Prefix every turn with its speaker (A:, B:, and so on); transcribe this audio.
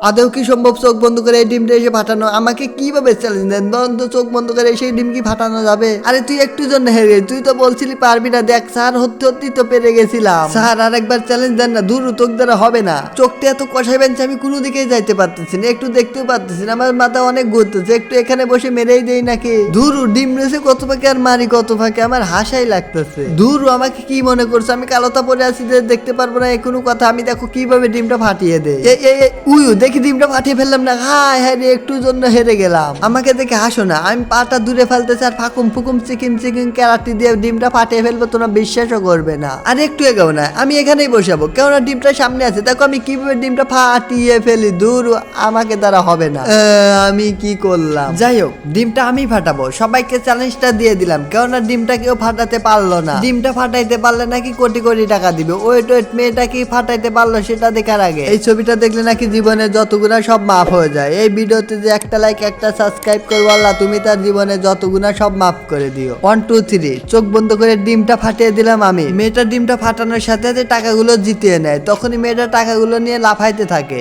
A: আদেও কি সম্ভব চোখ বন্ধ করে এই ডিমটা এসে ফাটানো? আমাকে কীভাবে চ্যালেঞ্জ দেন? তো চোখ বন্ধ করে সেই ডিম কি ফাটানো যাবে? আরে তুই একটু জন্য হেরে তুই তো বলছিলি পারবি না। দেখ স্যার হতে হতেই তো পেরে গেছিলাম। স্যার আর একবার চ্যালেঞ্জ দেন না দূর তোক দ্বারা হবে না। চোখটা এত কষাই বেঞ্চে আমি কোনো দিকেই যাইতে পারতেছি না একটু দেখতেও পারতেছি না। আমার মাথা অনেক ঘুরতেছে একটু এখানে বসে মেরেই দেই নাকি? দূর ডিম রয়েছে কত ফাঁকে আর মারি কত ফাঁকে আমার হাসাই লাগতেছে। দূর আমাকে কি মনে করছে? আমি কালোতা পরে আছি যে দেখতে পারব না এই কোনো কথা। আমি দেখো কীভাবে ডিমটা ফাটিয়ে দে এ এ এ, উয়ু দেখি ডিমটা ফাটিয়ে ফেললাম না। হায় হায় একটু জন্য হেরে গেলাম। আমাকে দেখে হাসো না। আমি পাটা দূরে ফেলতেছি আর ফাকুম ফুকুম চিকিম চিকিম ক্যারাটি দিয়ে ডিমটা ফাটিয়ে ফেলব, তোমরা বিশ্বাসও করবে না। আর একটু এগাও না। আমি এখানেই বসাবো কেননা ডিমটা সামনে আছে। দেখো আমি কীভাবে ডিমটা ফাটিয়ে ফেলি। দূর, আমাকে দ্বারা হবে না। আমি কি করলাম? যাই হোক, ডিমটা আমি ফাটাবো। সবাইকে চ্যালেঞ্জটা দিয়ে দিলাম। কেননা ডিমটা কেউ ফাটাতে পারল না। ডিমটা ফাটাইতে পারলে নাকি কোটি কোটি টাকা দিবে। ওয়েট ওয়েট, মেয়েটা কি ফাটাইতে পারল সেটা দেখার আগে। এই ছবিটা দেখলে নাকি জীবনে যতগুনা সব মাফ হয়ে যায়। এই ভিডিওতে যে একটা লাইক একটা সাবস্ক্রাইব করব আল্লাহ, তুমি তার জীবনে যতগুনা সব মাফ করে দিও। ওয়ান টু থ্রি চোখ বন্ধ করে ডিমটা ফাটিয়ে দিলাম আমি। মেয়েটা ডিমটা ফাটানোর সাথে সাথে টাকাগুলো জিতিয়ে নেয়। তখনই মেয়েটা টাকাগুলো নিয়ে লাফাইতে থাকে।